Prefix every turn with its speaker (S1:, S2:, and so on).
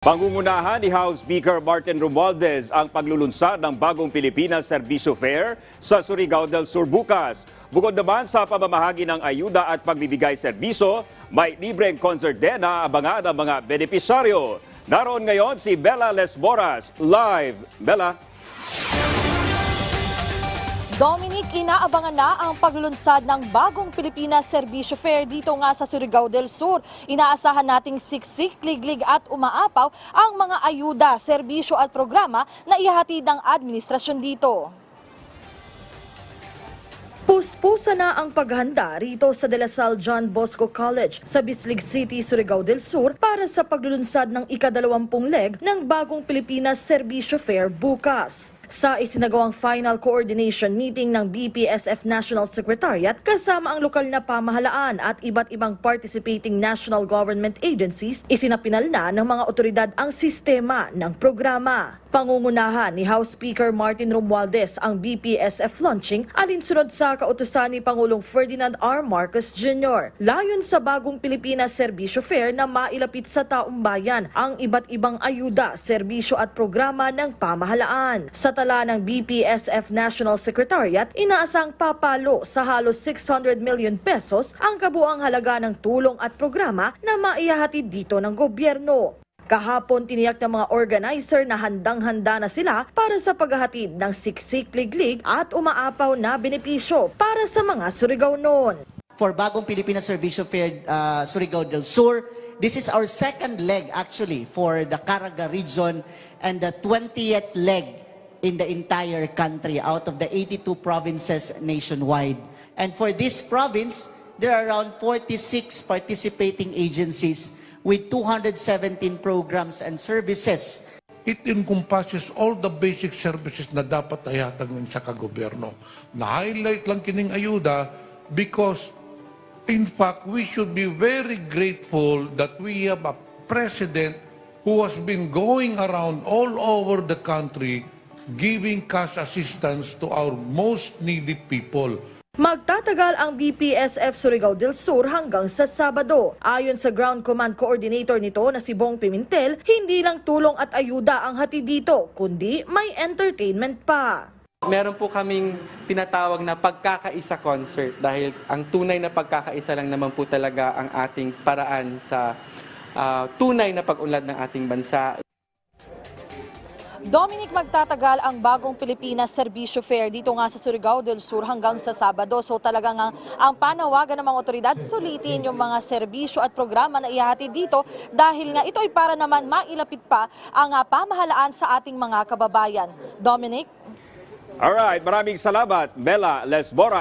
S1: Pangungunahan ni House Speaker Martin Romualdez ang paglulunsad ng bagong Pilipinas Servicio Fair sa Surigao del Sur bukas. Bukod naman sa pamamahagi ng ayuda at pagbibigay serbisyo, may libreng concert din na abangan ang mga benepisyaryo. Naroon ngayon si Bella Lesboras, live. Bella?
S2: Dominic, inaabangan na ang paglunsad ng bagong Pilipinas Servisyo Fair dito nga sa Surigao del Sur. Inaasahan nating siksik, liglig at umaapaw ang mga ayuda, serbisyo at programa na ihahatid ng administrasyon dito. Puspusa na ang paghanda rito sa De La Salle John Bosco College sa Bislig City, Surigao del Sur para sa paglulunsad ng ikadalawampung leg ng bagong Pilipinas Servisyo Fair bukas. Sa isinagawang final coordination meeting ng BPSF National Secretariat kasama ang lokal na pamahalaan at iba't ibang participating national government agencies, isinapinal na ng mga otoridad ang sistema ng programa. Pangungunahan ni House Speaker Martin Romualdez ang BPSF launching alinsunod sa kautusan ni Pangulong Ferdinand R. Marcos Jr. Layon sa bagong Pilipinas Servisyo Fair na mailapit sa taong bayan ang iba't ibang ayuda, serbisyo at programa ng pamahalaan. Sa tala ng BPSF National Secretariat, inaasang papalo sa halos 600 million pesos ang kabuang halaga ng tulong at programa na maihahatid dito ng gobyerno. Kahapon tiniyak ng mga organizer na handang-handa na sila para sa paghahatid ng siksik liglig at umaapaw na benepisyo para sa mga Surigao noon.
S3: for Bagong Pilipinas Servicio Fair uh, Surigao del Sur. This is our second leg actually for the Caraga region and the 20th leg in the entire country out of the 82 provinces nationwide. And for this province, there are around 46 participating agencies with 217 programs and services
S4: It encompasses all the basic services na dapat ayatag ng sa kagobyerno. Na-highlight lang kining ayuda because in fact, we should be very grateful that we have a president who has been going around all over the country giving cash assistance to our most needed people.
S2: Magtatagal ang BPSF Surigao del Sur hanggang sa Sabado. Ayon sa Ground Command Coordinator nito na si Bong Pimentel, hindi lang tulong at ayuda ang hati dito, kundi may entertainment pa.
S5: Meron po kaming tinatawag na pagkakaisa concert dahil ang tunay na pagkakaisa lang naman po talaga ang ating paraan sa ah, tunay na pag-unlad ng ating bansa.
S2: Dominic, magtatagal ang bagong Pilipinas Servisyo Fair dito nga sa Surigao del Sur hanggang sa Sabado. So talagang ang, ang panawagan ng mga otoridad sulitin yung mga serbisyo at programa na ihahatid dito dahil nga ito ay para naman mailapit pa ang ah, pamahalaan sa ating mga kababayan. Dominic?
S1: Alright, maraming salamat, Bella Lesboras.